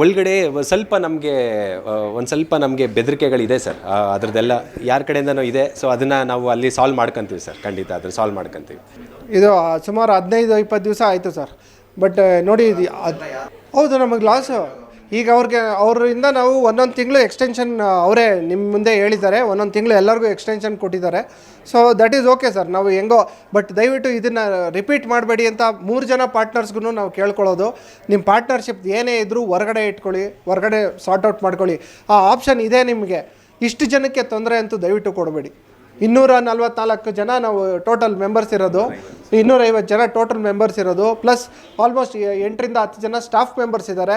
ಒಳಗಡೆ ಸ್ವಲ್ಪ ನಮಗೆ ಒಂದು ಸ್ವಲ್ಪ ನಮಗೆ ಬೆದರಿಕೆಗಳಿದೆ ಸರ್. ಅದರದ್ದೆಲ್ಲ ಯಾರ ಕಡೆಯಿಂದನೂ ಇದೆ. ಸೊ ಅದನ್ನು ನಾವು ಅಲ್ಲಿ ಸಾಲ್ವ್ ಮಾಡ್ಕೊತೀವಿ ಸರ್. ಖಂಡಿತ ಅದ್ರ ಸಾಲ್ವ್ ಮಾಡ್ಕೊತೀವಿ. ಇದು ಸುಮಾರು ಹದಿನೈದು, ಇಪ್ಪತ್ತು ದಿವಸ ಆಯಿತು ಸರ್. ಬಟ್ ನೋಡಿ ಹೌದು, ನಮಗೆ ಲಾಸು ಈಗ ಅವ್ರಿಗೆ, ಅವರಿಂದ ನಾವು ಒಂದೊಂದು ತಿಂಗಳು ಎಕ್ಸ್ಟೆನ್ಷನ್ ಅವರೇ ನಿಮ್ಮ ಮುಂದೆ ಹೇಳಿದ್ದಾರೆ. ಒಂದೊಂದು ತಿಂಗಳು ಎಲ್ಲರಿಗೂ ಎಕ್ಸ್ಟೆನ್ಷನ್ ಕೊಟ್ಟಿದ್ದಾರೆ. So that is okay sir ನಾವು ಹೆಂಗೋ ಬಟ್ ದಯವಿಟ್ಟು ಇದನ್ನು ರಿಪೀಟ್ ಮಾಡಬೇಡಿ ಅಂತ ಮೂರು ಜನ ಪಾರ್ಟ್ನರ್ಸ್ಗೂ ನಾವು ಕೇಳ್ಕೊಳ್ಳೋದು. ನಿಮ್ಮ ಪಾರ್ಟ್ನರ್ಶಿಪ್ ಏನೇ ಇದ್ದರೂ ಹೊರಗಡೆ ಇಟ್ಕೊಳ್ಳಿ, ಹೊರಗಡೆ ಸಾರ್ಟ್ ಔಟ್ ಮಾಡ್ಕೊಳ್ಳಿ. ಆ ಆಪ್ಷನ್ ಇದೆ ನಿಮಗೆ. ಇಷ್ಟು ಜನಕ್ಕೆ ತೊಂದರೆ ಅಂತೂ ದಯವಿಟ್ಟು ಕೊಡಬೇಡಿ. ಇನ್ನೂರ ನಲ್ವತ್ನಾಲ್ಕು ಜನ ನಾವು ಟೋಟಲ್ ಮೆಂಬರ್ಸ್ ಇರೋದು. ಇನ್ನೂರೈವತ್ತು ಜನ ಟೋಟಲ್ ಮೆಂಬರ್ಸ್ ಇರೋದು. ಪ್ಲಸ್ ಆಲ್ಮೋಸ್ಟ್ ಎಂಟರಿಂದ ಹತ್ತು ಜನ ಸ್ಟಾಫ್ ಮೆಂಬರ್ಸ್ ಇದ್ದಾರೆ.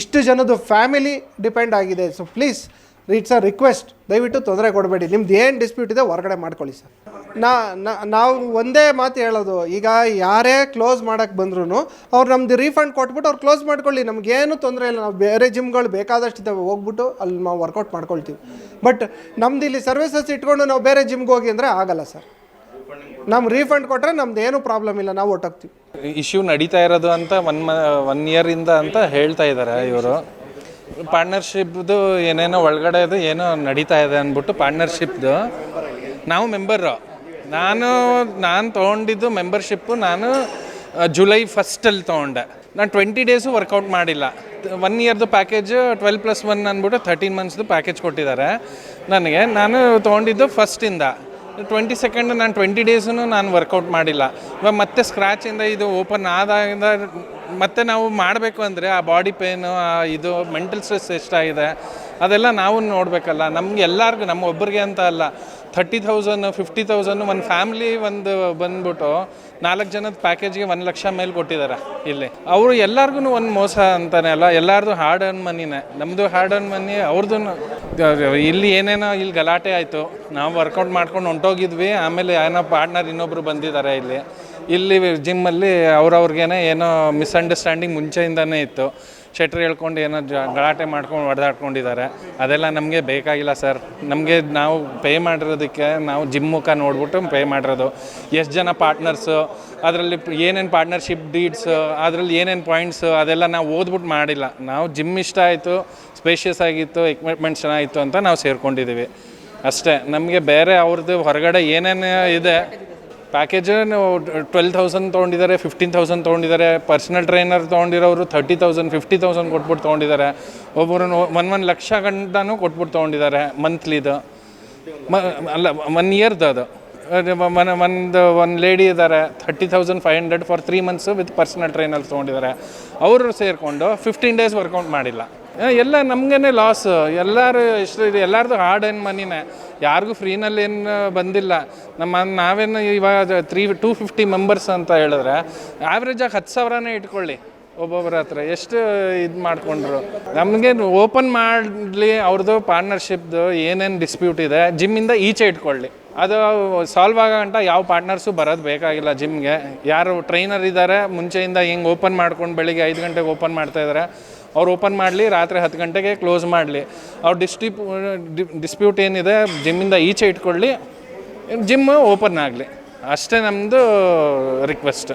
ಇಷ್ಟು ಜನದ್ದು ಫ್ಯಾಮಿಲಿ ಡಿಪೆಂಡ್ ಆಗಿದೆ. So please it's a request ದಯವಿಟ್ಟು ತೊಂದರೆ ಕೊಡಬೇಡಿ. ನಿಮ್ದು ಏನು ಡಿಸ್ಪ್ಯೂಟ್ ಇದೆ, ಹೊರಗಡೆ ಮಾಡ್ಕೊಳ್ಳಿ ಸರ್. ನಾ ನಾವು ಒಂದೇ ಮಾತು ಹೇಳೋದು. ಈಗ ಯಾರೇ ಕ್ಲೋಸ್ ಮಾಡೋಕ್ಕೆ ಬಂದ್ರೂ ಅವ್ರು ನಮ್ದು ರೀಫಂಡ್ ಕೊಟ್ಬಿಟ್ಟು ಅವ್ರು ಕ್ಲೋಸ್ ಮಾಡ್ಕೊಳ್ಳಿ. ನಮಗೇನು ತೊಂದರೆ ಇಲ್ಲ. ನಾವು ಬೇರೆ ಜಿಮ್ಗಳು ಬೇಕಾದಷ್ಟು ಇದ್ದಾವೆ. ಹೋಗ್ಬಿಟ್ಟು ಅಲ್ಲಿ ನಾವು ವರ್ಕೌಟ್ ಮಾಡ್ಕೊಳ್ತೀವಿ. ಬಟ್ ನಮ್ದು ಇಲ್ಲಿ ಸರ್ವಿಸಸ್ ಇಟ್ಕೊಂಡು ನಾವು ಬೇರೆ ಜಿಮ್ಗೆ ಹೋಗಿ ಅಂದರೆ ಆಗಲ್ಲ ಸರ್. ನಮ್ಮ ರೀಫಂಡ್ ಕೊಟ್ಟರೆ ನಮ್ದು ಏನು ಪ್ರಾಬ್ಲಮ್ ಇಲ್ಲ. ನಾವು ಒಟ್ಟೋಗ್ತೀವಿ ಇಶ್ಯೂ ನಡೀತಾ ಇರೋದು ಅಂತ ಒನ್ ಮ ಒನ್ ಇಯರಿಂದ ಅಂತ ಹೇಳ್ತಾ ಇದ್ದಾರೆ ಇವರು. ಪಾರ್ಟ್ನರ್ಶಿಪ್ದು ಏನೇನೋ ಒಳಗಡೆದು ಏನೋ ನಡೀತಾ ಇದೆ ಅಂದ್ಬಿಟ್ಟು ಪಾರ್ಟ್ನರ್ಶಿಪ್ದು ನಾವು ಮೆಂಬರು ನಾನು ನಾನು ತೊಗೊಂಡಿದ್ದು ಮೆಂಬರ್ಶಿಪ್ಪು ನಾನು ಜುಲೈ ಫಸ್ಟಲ್ಲಿ ತೊಗೊಂಡೆ. ನಾನು ಟ್ವೆಂಟಿ ಡೇಸು ವರ್ಕೌಟ್ ಮಾಡಿಲ್ಲ. ಒನ್ ಇಯರ್ದು ಪ್ಯಾಕೇಜ್ ಟ್ವೆಲ್ ಪ್ಲಸ್ ಒನ್ ಅಂದ್ಬಿಟ್ಟು ಥರ್ಟೀನ್ ಮಂತ್ಸ್ದು ಪ್ಯಾಕೇಜ್ ಕೊಟ್ಟಿದ್ದಾರೆ. ನನಗೆ, ನಾನು ತೊಗೊಂಡಿದ್ದು ಫಸ್ಟಿಂದ ಟ್ವೆಂಟಿ ಸೆಕೆಂಡ್ ನಾನು ಟ್ವೆಂಟಿ ಡೇಸೂ ನಾನು ವರ್ಕೌಟ್ ಮಾಡಿಲ್ಲ. ಇವಾಗ ಮತ್ತೆ ಸ್ಕ್ರ್ಯಾಚಿಂದ ಇದು ಓಪನ್ ಆದಾಗಿಂದ ಮತ್ತೆ ನಾವು ಮಾಡಬೇಕು ಅಂದರೆ ಆ ಬಾಡಿ ಪೇನು ಇದು ಮೆಂಟಲ್ ಸ್ಟ್ರೆಸ್ ಎಷ್ಟಾಗಿದೆ, ಅದೆಲ್ಲ ನಾವು ನೋಡಬೇಕಲ್ಲ. ನಮ್ಗೆ ಎಲ್ಲರಿಗೂ, ನಮ್ಮ ಒಬ್ಬರಿಗೆ ಅಂತ ಅಲ್ಲ. ಥರ್ಟಿ ತೌಸಂಡ್ ಫಿಫ್ಟಿ ತೌಸಂಡ್ ಒಂದು ಫ್ಯಾಮ್ಲಿ ಒಂದು ಬಂದ್ಬಿಟ್ಟು ನಾಲ್ಕು ಜನದ ಪ್ಯಾಕೇಜ್ಗೆ ಒಂದು ಲಕ್ಷ ಮೇಲೆ ಕೊಟ್ಟಿದ್ದಾರೆ ಇಲ್ಲಿ. ಅವರು ಎಲ್ಲರಿಗೂ ಒಂದು ಮೋಸ ಅಂತಾನೆ ಅಲ್ಲ. ಎಲ್ಲರದು ಹಾರ್ಡ್ ಅರ್ನ್ ಮನಿನೇ ನಮ್ಮದು ಹಾರ್ಡ್ ಅರ್ನ್ ಮನಿ ಅವ್ರದ್ದು ಇಲ್ಲಿ ಏನೇನೋ ಇಲ್ಲಿ ಗಲಾಟೆ ಆಯಿತು. ನಾವು ವರ್ಕೌಟ್ ಮಾಡ್ಕೊಂಡು ಹೊಂಟೋಗಿದ್ವಿ. ಆಮೇಲೆ ಏನೋ ಪಾರ್ಟ್ನರ್ ಇನ್ನೊಬ್ರು ಬಂದಿದ್ದಾರೆ ಇಲ್ಲಿ. ಇಲ್ಲಿ ಜಿಮ್ಮಲ್ಲಿ ಅವ್ರವ್ರಿಗೇನೆ ಏನೋ ಮಿಸ್ಅಂಡರ್ಸ್ಟ್ಯಾಂಡಿಂಗ್ ಮುಂಚೆಯಿಂದನೇ ಇತ್ತು. ಶೆಟ್ರ್ ಹೇಳ್ಕೊಂಡು ಏನೋ ಜ, ಗಲಾಟೆ ಮಾಡ್ಕೊಂಡು ಹೊಡೆದಾಡ್ಕೊಂಡಿದ್ದಾರೆ. ಅದೆಲ್ಲ ನಮಗೆ ಬೇಕಾಗಿಲ್ಲ ಸರ್. ನಮಗೆ ನಾವು ಪೇ ಮಾಡಿರೋದಕ್ಕೆ ನಾವು ಜಿಮ್ ಮುಖ ನೋಡ್ಬಿಟ್ಟು ಪೇ ಮಾಡಿರೋದು. ಎಷ್ಟು ಜನ ಪಾರ್ಟ್ನರ್ಸು, ಅದರಲ್ಲಿ ಏನೇನು ಪಾರ್ಟ್ನರ್ಶಿಪ್ ಡೀಡ್ಸು, ಅದರಲ್ಲಿ ಏನೇನು ಪಾಯಿಂಟ್ಸು, ಅದೆಲ್ಲ ನಾವು ಓದ್ಬಿಟ್ಟು ಮಾಡಿಲ್ಲ. ನಾವು ಜಿಮ್ ಇಷ್ಟ ಆಯಿತು, ಸ್ಪೇಷಿಯಸ್ ಆಗಿತ್ತು ಎಕ್ವಿಪ್ಮೆಂಟ್ ಚೆನ್ನಾಗಿತ್ತು ಅಂತ ನಾವು ಸೇರ್ಕೊಂಡಿದ್ದೀವಿ. ಅಷ್ಟೇ. ನಮಗೆ ಬೇರೆ ಅವ್ರದ್ದು ಹೊರಗಡೆ ಏನೇನು ಇದೆ ಪ್ಯಾಕೇಜ್ ಟ್ವೆಲ್ ತೌಸಂಡ್ ತೊಗೊಂಡಿದ್ದಾರೆ ಫಿಫ್ಟೀನ್ ತೌಸಂಡ್ ತೊಗೊಂಡಿದ್ದಾರೆ. ಪರ್ಸನಲ್ ಟ್ರೈನರ್ ತೊಗೊಂಡಿರೋರು ತರ್ಟಿ ತೌಸಂಡ್ ಫಿಫ್ಟಿ ತೌಸಂಡ್ ಕೊಟ್ಬಿಟ್ಟು ತೊಗೊಂಡಿದ್ದಾರೆ. ಒಬ್ಬರು ಒನ್ ಒನ್ ಲಕ್ಷ ಗಂಟನೂ ಕೊಟ್ಬಿಟ್ಟು ತೊಗೊಂಡಿದ್ದಾರೆ ಮಂತ್ಲಿದು ಮ, ಅಲ್ಲ ಒನ್ ಇಯರ್ದು ಅದು. ಮನ ಒಂದು ಒಂದು ಲೇಡಿ ಇದ್ದಾರೆ thirty thousand five hundred for three months with personal trainer ತೊಗೊಂಡಿದ್ದಾರೆ. ಅವರು ಸೇರಿಕೊಂಡು ಫಿಫ್ಟೀನ್ ಡೇಸ್ ವರ್ಕೌಟ್ ಮಾಡಿಲ್ಲ. ಎಲ್ಲ ನಮಗೇನೆ ಲಾಸ್ ಎಲ್ಲರೂ ಎಷ್ಟು ಇದು, ಎಲ್ಲರದು ಹಾರ್ಡ್ ಏನು ಮನಿನೇ ಯಾರಿಗೂ ಫ್ರೀನಲ್ಲಿ ಏನು ಬಂದಿಲ್ಲ. ನಮ್ಮ ನಾವೇನು ಇವಾಗ ತ್ರೀ ಟೂ ಫಿಫ್ಟಿ ಮೆಂಬರ್ಸ್ ಅಂತ ಹೇಳಿದ್ರೆ ಆ್ಯಾವ್ರೇಜಾಗಿ ಹತ್ತು ಸಾವಿರನೇ ಇಟ್ಕೊಳ್ಳಿ ಒಬ್ಬೊಬ್ಬರ ಹತ್ರ. ಎಷ್ಟು ಇದು ಮಾಡಿಕೊಂಡ್ರು. ನಮಗೆ ಓಪನ್ ಮಾಡಲಿ ಅವ್ರದ್ದು ಪಾರ್ಟ್ನರ್ಶಿಪ್ದು ಏನೇನು ಡಿಸ್ಪ್ಯೂಟ್ ಇದೆ ಜಿಮ್ಮಿಂದ ಈಚೆ ಇಟ್ಕೊಳ್ಳಿ. ಅದು ಸಾಲ್ವ್ ಆಗೋ ಗಂಟ ಯಾವ ಪಾರ್ಟ್ನರ್ಸು ಬರೋದು ಬೇಕಾಗಿಲ್ಲ ಜಿಮ್ಗೆ ಯಾರು ಟ್ರೈನರ್ ಇದ್ದಾರೆ ಮುಂಚೆಯಿಂದ ಹಿಂಗೆ ಓಪನ್ ಮಾಡ್ಕೊಂಡು ಬೆಳಿಗ್ಗೆ ಐದು ಗಂಟೆಗೆ ಓಪನ್ ಮಾಡ್ತಾ ಇದ್ದಾರೆ ಅವ್ರು ಓಪನ್ ಮಾಡಲಿ, ರಾತ್ರಿ ಹತ್ತು ಗಂಟೆಗೆ ಕ್ಲೋಸ್ ಮಾಡಲಿ. ಅವ್ರು ಡಿಸ್ಟಿಪ್ ಡಿಸ್ಪ್ಯೂಟ್ ಏನಿದೆ, ಜಿಮ್ಮಿಂದ ಈಚೆ ಇಟ್ಕೊಳ್ಳಿ, ಜಿಮ್ ಓಪನ್ ಆಗಲಿ. ಅಷ್ಟೇ ನಮ್ಮದು ರಿಕ್ವೆಸ್ಟ್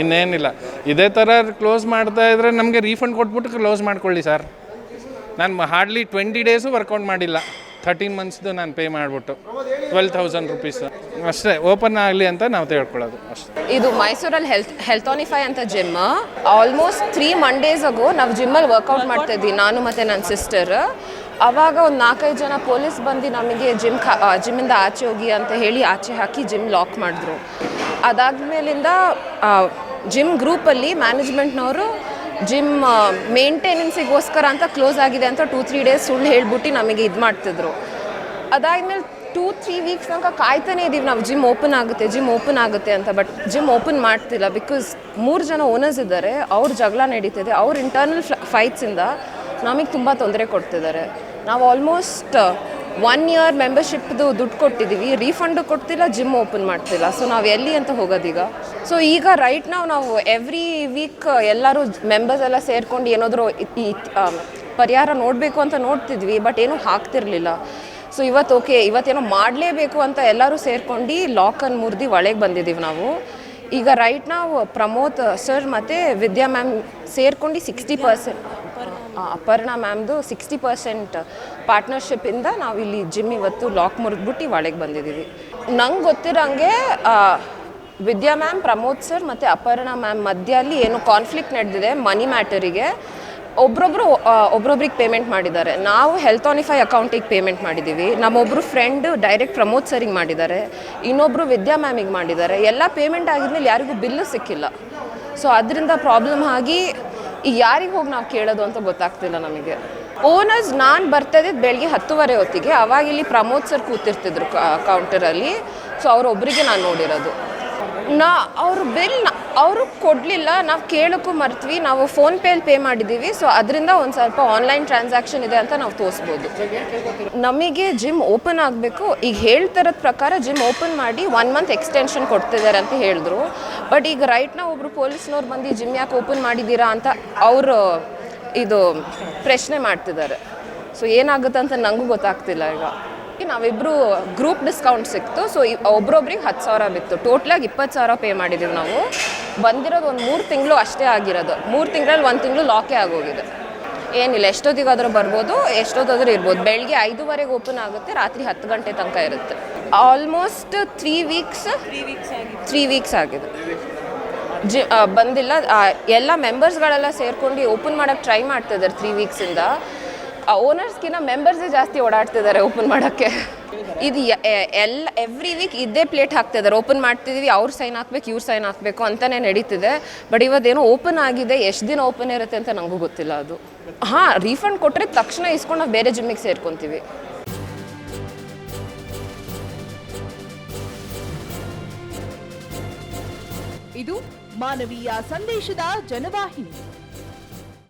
ಇನ್ನೇನಿಲ್ಲ. ಇದೇ ಥರ ಕ್ಲೋಸ್ ಮಾಡ್ತಾ ಇದ್ರೆ ನಮಗೆ ರೀಫಂಡ್ ಕೊಟ್ಬಿಟ್ಟು ಕ್ಲೋಸ್ ಮಾಡ್ಕೊಳ್ಳಿ ಸರ್. ನಾನು ಹಾರ್ಡ್ಲಿ ಟ್ವೆಂಟಿ ಡೇಸು ವರ್ಕೌಟ್ ಮಾಡಿಲ್ಲ. ಥರ್ಟೀನ್ ಮಂತ್ಸ್ದು ನಾನು ಪೇ ಮಾಡಿಬಿಟ್ಟು ಟ್ವೆಲ್ ತೌಸಂಡ್ ರುಪೀಸ್ ಅಷ್ಟೇ ಓಪನ್ ಆಗಲಿ ಅಂತ ನಾವು ತಿಳ್ಕೊಳ್ಳೋದು. ಅಷ್ಟೇ. ಇದು ಮೈಸೂರಲ್ಲಿ ಹೆಲ್ತ್ ಹೆಲ್ತಾನಿಫೈ ಅಂತ gym almost three Mondays ago ನಾವು ಜಿಮ್ಮಲ್ಲಿ ವರ್ಕೌಟ್ ಮಾಡ್ತಾ ಇದ್ವಿ, ನಾನು ಮತ್ತು ನನ್ನ ಸಿಸ್ಟರ್ ಅವಾಗ ಒಂದು ನಾಲ್ಕೈದು ಜನ ಪೊಲೀಸ್ ಬಂದು ನಮಗೆ ಜಿಮ್ ಜಿಮ್ಮಿಂದ ಆಚೆ ಹೋಗಿ ಅಂತ ಹೇಳಿ ಆಚೆ ಹಾಕಿ ಜಿಮ್ ಲಾಕ್ ಮಾಡಿದ್ರು. ಅದಾದ್ಮೇಲಿಂದ ಜಿಮ್ ಗ್ರೂಪಲ್ಲಿ ಮ್ಯಾನೇಜ್ಮೆಂಟ್ನವರು ಜಿಮ್ ಮೇಂಟೆನೆನ್ಸಿಗೋಸ್ಕರ ಅಂತ ಕ್ಲೋಸ್ ಆಗಿದೆ ಅಂತ ಟೂ, ತ್ರೀ ಡೇಸ್ ಸುಳ್ಳು ಹೇಳ್ಬಿಟ್ಟು ನಮಗೆ ಇದು ಮಾಡ್ತಿದ್ರು. ಅದಾದಮೇಲೆ ಟೂ, ತ್ರೀ ವೀಕ್ಸ್ ತನಕ ಕಾಯ್ತಾನೆ ಇದ್ದೀವಿ ನಾವು, ಜಿಮ್ ಓಪನ್ ಆಗುತ್ತೆ, ಜಿಮ್ ಓಪನ್ ಆಗುತ್ತೆ ಅಂತ, ಬಟ್ ಜಿಮ್ ಓಪನ್ ಮಾಡ್ತಿಲ್ಲ ಬಿಕಾಸ್ ಮೂರು ಜನ ಓನರ್ಸ್ ಇದ್ದಾರೆ, ಅವ್ರ ಜಗಳ ನಡೀತಿದೆ, ಅವ್ರ ಇಂಟರ್ನಲ್ ಫೈಟ್ಸಿಂದ ನಮಗೆ ತುಂಬ ತೊಂದರೆ ಕೊಡ್ತಿದ್ದಾರೆ. ನಾವು ಆಲ್ಮೋಸ್ಟ್ ಒನ್ ಇಯರ್ ಮೆಂಬರ್ಶಿಪ್ದು ದುಡ್ಡು ಕೊಟ್ಟಿದ್ದೀವಿ ರೀಫಂಡು ಕೊಡ್ತಿಲ್ಲ ಜಿಮ್ ಓಪನ್ ಮಾಡ್ತಿಲ್ಲ. ಸೊ ನಾವು ಎಲ್ಲಿ ಅಂತ ಹೋಗೋದೀಗ? ಸೊ ಈಗ ರೈಟ್ ನಾವು ನಾವು ಎವ್ರಿ ವೀಕ್ ಎಲ್ಲರೂ ಮೆಂಬರ್ಸ್ ಎಲ್ಲ ಸೇರ್ಕೊಂಡು ಏನಾದರೂ ಪರಿಹಾರ ನೋಡಬೇಕು ಅಂತ ನೋಡ್ತಿದ್ವಿ ಬಟ್ ಏನೂ ಹಾಕ್ತಿರ್ಲಿಲ್ಲ. ಸೊ ಇವತ್ತು ಓಕೆ ಇವತ್ತೇನೋ ಮಾಡಲೇಬೇಕು ಅಂತ ಎಲ್ಲರೂ ಸೇರ್ಕೊಂಡು ಲಾಕನ್ ಮುರಿದು ಒಳಗೆ ಬಂದಿದ್ದೀವಿ ನಾವು. ಈಗ ರೈಟ್ ನಾವು ಪ್ರಮೋದ್ ಸರ್ ಮತ್ತು ವಿದ್ಯಾ ಮ್ಯಾಮ್ ಸೇರ್ಕೊಂಡು ಸಿಕ್ಸ್ಟಿ ಪರ್ಸೆಂಟ್ ಅಪರ್ಣ ಮ್ಯಾಮ್ದು ಸಿಕ್ಸ್ಟಿ ಪರ್ಸೆಂಟ್ ಪಾರ್ಟ್ನರ್ಶಿಪ್ಪಿಂದ ನಾವು ಇಲ್ಲಿ ಜಿಮ್ ಇವತ್ತು ಲಾಕ್ ಮುರಿದ್ಬಿಟ್ಟು ಒಳಗೆ ಬಂದಿದ್ದೀವಿ. ನಂಗೆ ಗೊತ್ತಿರೋಂಗೆ ವಿದ್ಯಾ ಮ್ಯಾಮ್, ಪ್ರಮೋದ್ ಸರ್ ಮತ್ತು ಅಪರ್ಣ ಮ್ಯಾಮ್ ಮಧ್ಯ ಅಲ್ಲಿ ಏನು ಕಾನ್ಫ್ಲಿಕ್ಟ್ ನಡೆದಿದೆ ಮನಿ ಮ್ಯಾಟರಿಗೆ, ಒಬ್ರೊಬ್ರು ಒಬ್ರೊಬ್ರಿಗೆ ಪೇಮೆಂಟ್ ಮಾಡಿದ್ದಾರೆ. ನಾವು ಹೆಲ್ತ್ ಆನಿಫೈ ಅಕೌಂಟಿಗೆ ಪೇಮೆಂಟ್ ಮಾಡಿದ್ದೀವಿ. ನಮ್ಮೊಬ್ಬರು ಫ್ರೆಂಡ್ ಡೈರೆಕ್ಟ್ ಪ್ರಮೋದ್ ಸರಿಗೆ ಮಾಡಿದ್ದಾರೆ. ಇನ್ನೊಬ್ಬರು ವಿದ್ಯಾ ಮ್ಯಾಮಿಗೆ ಮಾಡಿದ್ದಾರೆ. ಎಲ್ಲ ಪೇಮೆಂಟ್ ಆಗಿದ್ಮೇಲೆ ಯಾರಿಗೂ ಬಿಲ್ಲು ಸಿಕ್ಕಿಲ್ಲ. ಸೊ, ಅದರಿಂದ ಪ್ರಾಬ್ಲಮ್ ಆಗಿ ಯಾರಿಗೆ ಹೋಗಿ ನಾವು ಕೇಳೋದು ಅಂತ ಗೊತ್ತಾಗ್ತಿಲ್ಲ ನಮಗೆ. ಓನರ್ಸ್ ನಾನು ಬರ್ತಾಯಿದ್ದು ಬೆಳಗ್ಗೆ ಹತ್ತುವರೆ ಹೊತ್ತಿಗೆ, ಅವಾಗ ಇಲ್ಲಿ ಪ್ರಮೋದ್ ಸರ್ ಕೂತಿರ್ತಿದ್ರು ಕೌಂಟರಲ್ಲಿ ಸೊ ಅವರೊಬ್ಬರಿಗೆ ನಾನು ನೋಡಿರೋದು. ನಾ, ಅವ್ರ ಬಿಲ್ ಅವರು ಕೊಡಲಿಲ್ಲ, ನಾವು ಕೇಳೋಕ್ಕೂ ಮರ್ತ್ವಿ, ನಾವು ಫೋನ್ಪೇಲಿ ಪೇ ಮಾಡಿದ್ದೀವಿ ಸೊ ಅದರಿಂದ ಒಂದು ಸ್ವಲ್ಪ ಆನ್ಲೈನ್ ಟ್ರಾನ್ಸಾಕ್ಷನ್ ಇದೆ ಅಂತ ನಾವು ತೋರಿಸ್ಬೋದು ನಮಗೆ ಜಿಮ್ ಓಪನ್ ಆಗಬೇಕು, ಈಗ ಹೇಳ್ತಿರೋದ ಪ್ರಕಾರ ಜಿಮ್ ಓಪನ್ ಮಾಡಿ ಒನ್ ಮಂತ್ ಎಕ್ಸ್ಟೆನ್ಷನ್ ಕೊಡ್ತಿದ್ದಾರೆ ಅಂತ ಹೇಳಿದ್ರು ಬಟ್ ಈಗ ರೈಟ್ನ ಒಬ್ಬರು ಪೊಲೀಸ್ನವ್ರು ಬಂದು ಜಿಮ್ ಯಾಕೆ ಓಪನ್ ಮಾಡಿದ್ದೀರಾ ಅಂತ ಅವರು, ಇದು ಪ್ರಶ್ನೆ ಮಾಡ್ತಿದ್ದಾರೆ ಸೊ ಏನಾಗುತ್ತೆ ಅಂತ ನನಗೂ ಗೊತ್ತಾಗ್ತಿಲ್ಲ ಈಗ. ನಾವಿಬ್ಬರು ಗ್ರೂಪ್ ಡಿಸ್ಕೌಂಟ್ ಸಿಕ್ತು ಸೊ ಒಬ್ರೊಬ್ರಿಗೆ ಹತ್ತು ಸಾವಿರ ಬಿತ್ತು ಟೋಟ್ಲಾಗಿ ಇಪ್ಪತ್ತು ಸಾವಿರ ಪೇ ಮಾಡಿದ್ದೀವಿ ನಾವು. ಬಂದಿರೋದು ಒಂದು ಮೂರು ತಿಂಗಳು ಅಷ್ಟೇ ಆಗಿರೋದು. ಮೂರು ತಿಂಗಳಲ್ಲಿ ಒಂದು ತಿಂಗಳು ಲಾಕೇ ಆಗೋಗಿದೆ. ಏನಿಲ್ಲ ಎಷ್ಟೊತ್ತಿಗಾದರೂ ಬರ್ಬೋದು ಎಷ್ಟೊತ್ತಾದರೂ ಇರ್ಬೋದು. ಬೆಳಗ್ಗೆ ಐದುವರೆಗೆ ಓಪನ್ ಆಗುತ್ತೆ ರಾತ್ರಿ ಹತ್ತು ಗಂಟೆ ತನಕ ಇರುತ್ತೆ. Almost three weeks three weeks ಆಗಿದೆ. ಜಿ ಬಂದಿಲ್ಲ. ಎಲ್ಲ ಮೆಂಬರ್ಸ್ಗಳೆಲ್ಲ ಸೇರ್ಕೊಂಡು ಓಪನ್ ಮಾಡೋಕ್ಕೆ ಟ್ರೈ ಮಾಡ್ತಿದ್ದಾರೆ ತ್ರೀ ವೀಕ್ಸಿಂದ ಓನರ್ಸ್ಗಿನ್ನ ಮೆಂಬರ್ಸೇ ಜಾಸ್ತಿ ಓಡಾಡ್ತಿದ್ದಾರೆ ಓಪನ್ ಮಾಡೋಕ್ಕೆ. ಇದು ಎ- ಎಲ್ಲ ಎವ್ರಿ ವೀಕ್ ಇದೇ ಪ್ಲೇಟ್ ಹಾಕ್ತಿದ್ದಾರೆ ಓಪನ್ ಮಾಡ್ತಿದ್ದೀವಿ ಅವ್ರ ಸೈನ್ ಹಾಕ್ಬೇಕು ಇವ್ರ ಸೈನ್ ಹಾಕ್ಬೇಕು ಅಂತಲೇ ನಡೀತಿದೆ. ಬಟ್ ಇವತ್ತೇನೋ ಓಪನ್ ಆಗಿದೆ ಎಷ್ಟು ದಿನ ಓಪನ್ ಇರುತ್ತೆ ಅಂತ ನನಗೂ ಗೊತ್ತಿಲ್ಲ ಅದು. ಹಾಂ ರೀಫಂಡ್ ಕೊಟ್ಟರೆ ತಕ್ಷಣ ಇಸ್ಕೊಂಡು ನಾವು ಬೇರೆ ಜಿಮ್ಮಿಗೆ ಸೇರ್ಕೊತೀವಿ. ಇದು ಮಾನವೀಯ ಸಂದೇಶದ ಜನವಾಹಿನಿ.